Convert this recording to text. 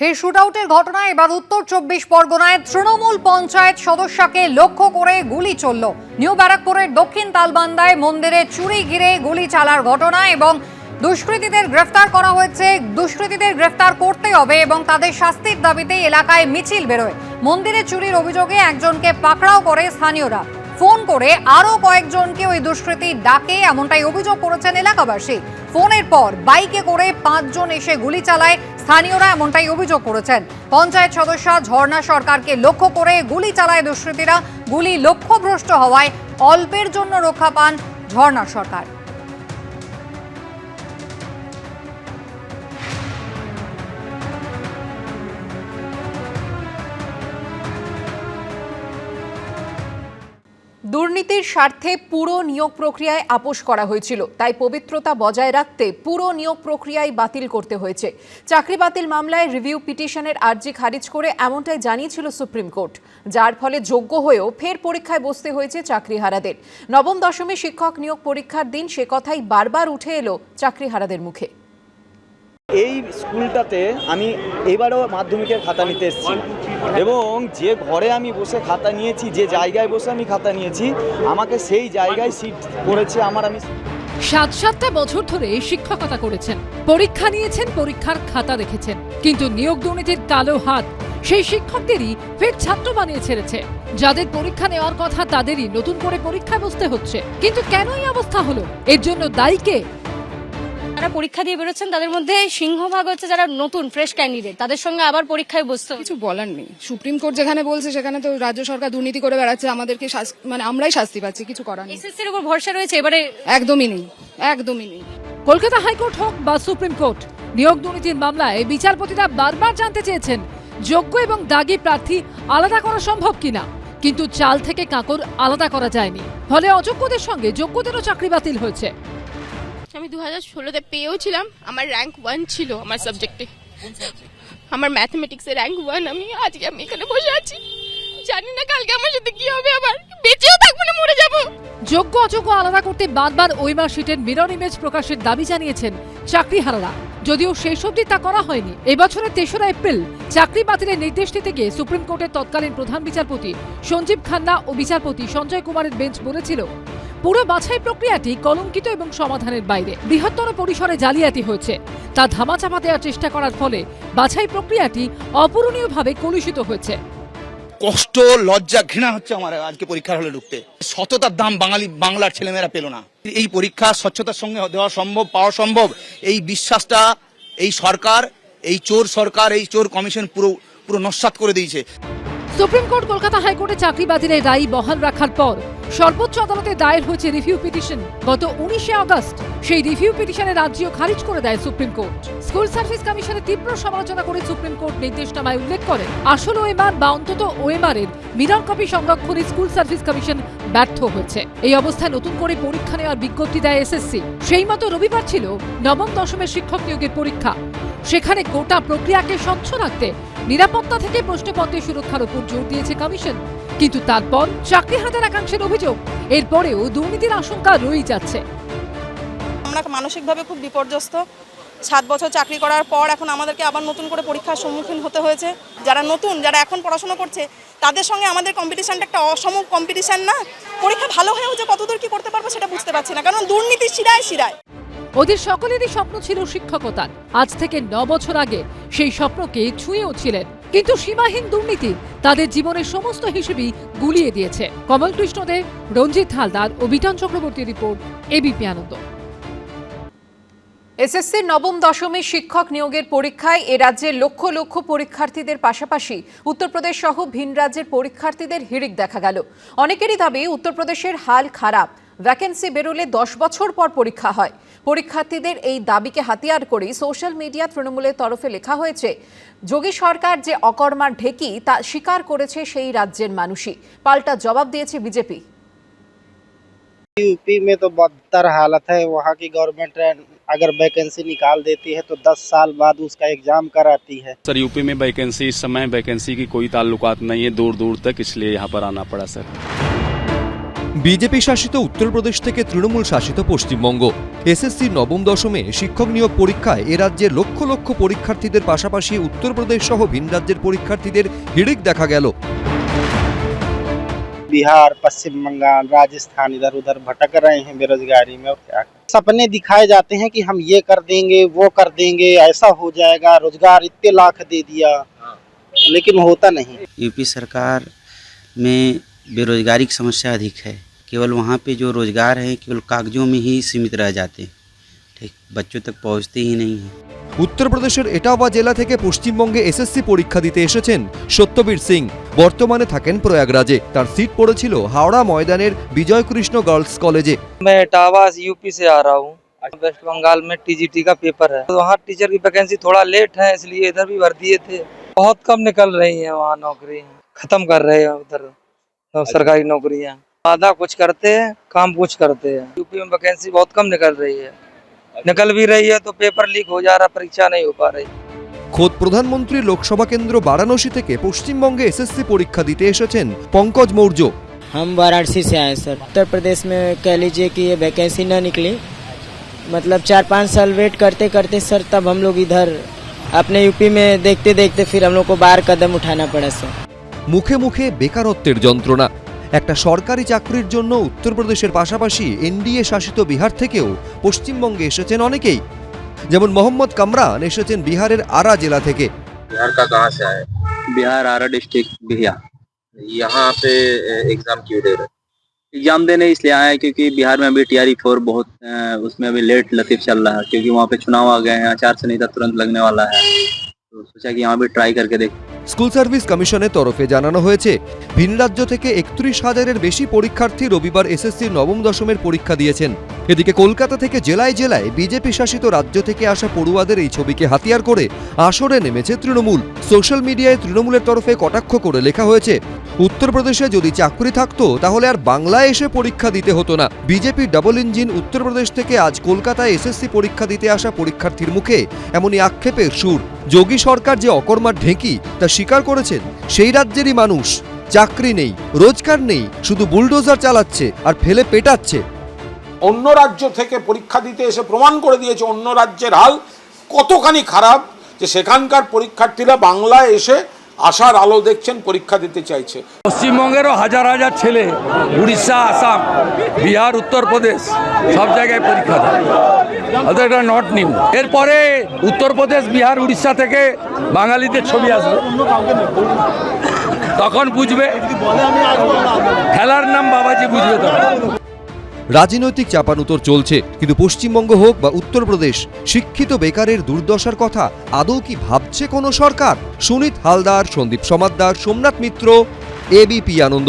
ফের শুটআউটের ঘটনা এবার উত্তর চব্বিশ পরগনায় তৃণমূল পঞ্চায়েত সদস্যকে লক্ষ্য করে গুলি চলল। নিউ ব্যারাকপুরের দক্ষিণ তালবান্দায় মন্দিরে চুরি ঘিরে গুলি চালার ঘটনা এবং দুষ্কৃতীদের গ্রেফতার করা হয়েছে। দুষ্কৃতীদের গ্রেফতার করতে হবে এবং তাদের শাস্তির দাবিতে এলাকায় মিছিল বেরোয়। মন্দিরে চুরির অভিযোগে একজনকে পাকড়াও করে স্থানীয়রা। ফোন করে আরও কয়েকজনকে ওই দুষ্কৃতী ডাকে, এমনটাই অভিযোগ করেছেন এলাকাবাসী। ফোনের পর বাইকে করে পাঁচজন এসে গুলি চালায়। স্থানীয়রা এমনটাই অভিযোগ করেছেন। পঞ্চায়েত সদস্যা ঝর্ণা সরকারকে লক্ষ্য করে গুলি চালায় দুষ্কৃতীরা। গুলি লক্ষ্যভ্রষ্ট হওয়ায় অল্পের জন্য রক্ষা পান ঝর্ণা সরকার। দুর্নীতির স্বার্থে পুরো নিয়োগ প্রক্রিয়ায় আপোষ করা হয়েছিল। তাই পবিত্রতা বজায় রাখতে পুরো নিয়োগ প্রক্রিয়ায় বাতিল করতে হয়েছে। চাকরি বাতিল মামলায় রিভিউ পিটিশনের আর্জি খারিজ করে এমনটাই জানিয়েছিল সুপ্রিম কোর্ট, যার ফলে যোগ্য হয়েও ফের পরীক্ষায় বসতে হয়েছে চাকরিহারাদের। নবম দশমী শিক্ষক নিয়োগ পরীক্ষার দিন সে কথাই বারবার উঠে এলো চাকরিহারাদের মুখে। এই স্কুলটাতে আমি এবারও মাধ্যমিকের খাতা নিতে এসেছি। এবং যে ঘরে আমি বসে খাতা নিয়েছি, যে জায়গায় বসে আমি খাতা নিয়েছি, আমাকে সেই জায়গায় সিট করেছে আমার আমি সাত সাতটা বছর ধরে শিক্ষকতা করেছেন। পরীক্ষা নিয়েছেন, পরীক্ষার খাতা দেখেছেন। কিন্তু নিয়োগ দুর্নীতির কালো হাত সেই শিক্ষকদেরই ফের ছাত্র বানিয়ে ছেড়েছে। যাদের পরীক্ষা নেওয়ার কথা তাদেরই নতুন করে পরীক্ষায় বসতে হচ্ছে। কিন্তু কেন এই অবস্থা হলো? এর জন্য দায়ী কে? যারা পরীক্ষা দিয়ে বেরোচ্ছেন তাদের মধ্যে সিংহভাগ হচ্ছে যারা নতুন ফ্রেশ ক্যান্ডিডেট তাদের সঙ্গে আবার পরীক্ষায় বসতে কিছু বলার নেই। সুপ্রিম কোর্ট যেখানে বলছে সেখানে তো রাজ্য সরকার দুর্নীতি করে বেড়াচ্ছে আমাদেরকে শাস- মানে আমরাই শাস্তি পাচ্ছি কিছু করার নেই। এসএসসির উপর ভরসা রয়েছে এবারে একদমই নেই একদমই নেই। কলকাতা হাইকোর্ট হোক বা সুপ্রিম কোর্ট নিয়োগ দুর্নীতির মামলায় বিচারপতিরা বারবার জানতে চেয়েছেন যোগ্য এবং দাগি প্রার্থী আলাদা করা সম্ভব কিনা। কিন্তু চাল থেকে কাকর আলাদা করা যায়নি। ফলে অযোগ্যদের সঙ্গে যোগ্যদেরও চাকরি বাতিল হয়েছে। আমি দু হাজার ষোলোতে পেয়েও ছিলাম আমার র্যাঙ্ক ওয়ান ছিল আমার সাবজেক্টে আমার ম্যাথমেটিক্সে র্যাঙ্ক ওয়ান আমি আজকে আমি এখানে বসে আছি। জানি না কালকে আমার সাথে কি হবে আবার। বেঁচেও থাকব না, মরে যাব। যোগ্য অযোগ্য আলাদা করতে বারবার ওই মার্কশিটের মিরর ইমেজ প্রকাশের দাবি জানিয়েছেন চাকরি চাকরিহারারা যদিও শেষ অবধি তা করা হয়নি। এবছরের তেসরা এপ্রিল চাকরি বাতিলের নির্দেশ দিতে গিয়ে সুপ্রিম কোর্টের তৎকালীন প্রধান বিচারপতি সঞ্জীব খান্না ও বিচারপতি সঞ্জয় কুমারের বেঞ্চ বলেছিল পুরো বাছাই প্রক্রিয়াটি কলঙ্কিত এবং সমাধানের বাইরে। বৃহত্তর পরিসরে জালিয়াতি হয়েছে। তা ধামাচাপা দেওয়ার চেষ্টা করার ফলে বাছাই প্রক্রিয়াটি অপূরণীয়ভাবে কলুষিত হয়েছে। কষ্ট লজ্জা ঘৃণা হচ্ছে আমার আজকে পরীক্ষার হলে ঢুকতে। সততার দাম বাঙালি বাংলার ছেলেমেয়েরা পেল না। এই পরীক্ষা স্বচ্ছতার সঙ্গে দেওয়া সম্ভব পাওয়া সম্ভব। এই বিশ্বাসটা এই সরকার এই চোর সরকার এই চোর কমিশন পুরো পুরো নস্বাত করে দিয়েছে। সুপ্রিম কোর্ট কলকাতা হাইকোর্টে চাকরি বাতিলের রায় বহাল রাখার পর সর্বোচ্চ আদালতে দায়ের হয়েছে রিভিউ পিটিশন। গত উনিশে আগস্ট সেই রিভিউ পিটিশনে রাজ্য খারিজ করে দেয় সুপ্রিম কোর্ট। স্কুল সার্ভিস কমিশনের তীব্র সমালোচনা করে সুপ্রিম কোর্ট নির্দেশনামায় উল্লেখ করে, আসল ওএমআর বা অন্তত ওএমআর এর মিরর কপি সংরক্ষণে স্কুল সার্ভিস কমিশন ব্যর্থ হয়েছে। এই অবস্থায় নতুন করে পরীক্ষা নেওয়ার বিজ্ঞপ্তি দেয় এসএসসি। সেই মতো রবিবার ছিল নবম দশমের শিক্ষক নিয়োগের পরীক্ষা। সেখানে গোটা প্রক্রিয়াকে স্বচ্ছ রাখতে নিরাপত্তা থেকে প্রশ্নপত্রের সুরক্ষার উপর জোর দিয়েছে কমিশন। কিন্তু তারপর চাকরি হাতের একাংশের অভিযোগ। এরপরেও দুর্নীতির আশঙ্কা রয়েই যাচ্ছে। আমরা মানসিকভাবে খুব বিপর্যস্ত। সাত বছর চাকরি করার পর এখন আমাদেরকে আবার নতুন করে পরীক্ষার সম্মুখীন হতে হয়েছে। যারা নতুন যারা এখন পড়াশোনা করছে তাদের সঙ্গে আমাদের কম্পিটিশনটা একটা অসম কম্পিটিশন না। পরীক্ষা ভালো হয়েও যে কতদূর কি করতে পারব সেটা বুঝতে পারছি না কারণ দুর্নীতি শিরায় শিরায়। ওদের সকলেরই স্বপ্ন ছিল শিক্ষকতার। আজ থেকে ন বছর আগে সেই স্বপ্নকে ছুঁয়েও ছিলেন কিন্তু সীমাহীন দুর্নীতি তাদের জীবনের সমস্ত হিসেবেই গুলিয়ে দিয়েছে। কমল কৃষ্ণদেব রঞ্জিত হালদার ও বিটান চক্রবর্তীর রিপোর্ট এবিপি আনন্দ। এসএসসির নবম দশমী শিক্ষক নিয়োগের পরীক্ষায় এ রাজ্যের লক্ষ লক্ষ পরীক্ষার্থীদের পাশাপাশি উত্তরপ্রদেশ সহ ভিন রাজ্যের পরীক্ষার্থীদের হিড়িক দেখা গেল। অনেকেরই দাবি, উত্তরপ্রদেশের হাল খারাপ। ভ্যাকেন্সি বেরোলে দশ বছর পর পরীক্ষা হয় পরীক্ষার্থীদের এই দাবিকে হাতিয়ার করেই সোশ্যাল মিডিয়া তৃণমূলের তরফে লেখা হয়েছে যোগী সরকার যে অকর্মার ঢেকি তা স্বীকার করেছে সেই রাজ্যের মানুষই পাল্টা জবাব দিয়েছে বিজেপি यूपी में तो बदतर हालत है वहाँ की गवर्नमेंट अगर वैकेंसी निकाल देती है तो 10 साल बाद उसका एग्जाम कराती है सर यूपी में वैकेंसी इस समय वैकेंसी की कोई ताल्लुकात नहीं है दूर दूर तक इसलिए यहाँ पर आना पड़ा सर বিজেপি শাসিত উত্তরপ্রদেশ থেকে তৃণমূল শাসিত পশ্চিমবঙ্গ এসএসসি নবম দশমে শিক্ষক নিয়োগ পরীক্ষায় এ রাজ্যের লক্ষ লক্ষ পরীক্ষার্থীদের পাশাপাশি উত্তরপ্রদেশ সহ ভিন রাজ্যের পরীক্ষার্থীদের হিড়িক দেখা গেল बिहार पश्चिम बंगाल राजस्थान इधर उधर भटक रहे हैं बेरोजगारी में और क्या करें सपने दिखाए जाते हैं कि हम ये कर देंगे वो कर देंगे ऐसा हो जाएगा रोजगार इतने लाख दे दिया लेकिन होता नहीं यूपी सरकार में बेरोजगारी की समस्या अधिक है केवल वहाँ पे जो रोजगार है केवल कागजों में ही सीमित रह जाते हैं ठीक बच्चों तक पहुँचते ही नहीं हैं উত্তরপ্রদেশের এটাওয়া জেলা থেকে পশ্চিমবঙ্গে এসএসসি পরীক্ষা দিতে এসেছেন সত্যবীর সিং বর্তমানে থাকেন প্রয়াগরাজে তার সিট পড়েছিল হাওড়া ময়দানের বিজয় কৃষ্ণ গার্লস কলেজে मैं इटावा यूपी से आ रहा हूँ वेस्ट बंगाल में टीजीटी का पेपर है तो वहाँ टीचर की वैकेंसी थोड़ा लेट है इसलिए इधर भी भर दिए थे बहुत कम निकल रही है वहाँ नौकरी खत्म कर रहे हैं उधर तो सरकारी नौकरियाँ वादा कुछ करते हैं काम कुछ करते हैं यूपी में वैकेंसी बहुत कम निकल रही है निकल भी रही है तो पेपर लीक हो जा रहा परीक्षा नहीं हो पा रही খোদ প্রধানমন্ত্রী লোকসভা কেন্দ্র বারাণসী থেকে পশ্চিমবঙ্গে এসএসসি পরীক্ষা দিতে এসেছেন পঙ্কজ মৌর্য हम वाराणसी से आए सर उत्तर प्रदेश में कह लीजिए कि ये वैकेंसी न निकली मतलब चार पाँच साल वेट करते करते सर तब हम लोग इधर अपने यूपी में देखते देखते फिर हम लोग को बाहर कदम उठाना पड़ा सर মুখে মুখে বেকারত্বের যন্ত্রণা একটা সরকারি চাকরির জন্য উত্তরপ্রদেশের পাশাপাশি এনডিএ শাসিত বিহার থেকেও পশ্চিমবঙ্গে এসেছেন অনেকেই যেমন মোহাম্মদ কামরান এসেছেন বিহারের আরা জেলা থেকে बिहार का कहाँ से आए बिहार आरा डिस्ट्रिक्ट बिहिया यहाँ पे एग्जाम क्यों दे रहे एग्जाम देने इसलिए आए हैं क्योंकि बिहार में अभी टी आर फोर बहुत अ, उसमें अभी लेट लतीफ चल रहा है क्योंकि वहाँ पे चुनाव आ गए हैं आचार संहिता तुरंत लगने वाला है तो सोचा कि यहाँ भी ट्राई करके देख স্কুল সার্ভিস কমিশনের তরফে জানানো হয়েছে ভিন রাজ্য থেকে একত্রিশ হাজারের বেশি পরীক্ষার্থী রবিবার এসএসসি নবম দশমের পরীক্ষা দিয়েছেন এদিকে কলকাতা থেকে জেলায় জেলায় বিজেপি শাসিত রাজ্য থেকে আসা পড়ুয়াদের এই ছবিকে হাতিয়ার করে আসরে নেমেছে তৃণমূল সোশ্যাল মিডিয়ায় তৃণমূলের তরফে কটাক্ষ করে লেখা হয়েছে উত্তরপ্রদেশে যদি চাকরি থাকতো, তাহলে আর বাংলায় এসে পরীক্ষা দিতে হতো না। বিজেপি ডাবল ইঞ্জিন উত্তরপ্রদেশ থেকে আজ কলকাতায় এসএসসি পরীক্ষা দিতে আসা পরীক্ষার্থীর মুখে এমনই আক্ষেপের সুর। যোগী সরকার যে অকর্মার ঢেঁকি, তা স্বীকার করেছেন, সেই রাজ্যেরই মানুষ। চাকরি নেই, রোজগার নেই, শুধু বুলডোজার চালাচ্ছে আর ফেলে পেটাচ্ছে। অন্য রাজ্য থেকে পরীক্ষা দিতে এসে প্রমাণ করে দিয়েছে অন্য রাজ্যের হাল কতখানি খারাপ যে সেখানকার পরীক্ষার্থীরা বাংলায় এসে আশার আলো দেখছেন, পরীক্ষা দিতে চাইছে। পশ্চিমবঙ্গেরও হাজার হাজার ছেলে, উড়িষ্যা, আসাম, বিহার, উত্তরপ্রদেশ, সব জায়গায় পরীক্ষা দেয়। অত এটা নট নিউ এরপরে উত্তরপ্রদেশ, বিহার, উড়িষ্যা থেকে বাঙালিদের ছবি আসবে। তখন বুঝবে। খেলার নাম বাবাজি বুঝবে তখন। রাজনৈতিক চাপানুতর চলছে, কিন্তু পশ্চিমবঙ্গ হোক বা উত্তরপ্রদেশ, শিক্ষিত বেকারের দুর্দশার কথা আদৌ কি ভাবছে কোনো সরকার? সুনীত হালদার, সন্দীপ সমাদ্দার, সোমনাথ মিত্র এবিপি আনন্দ।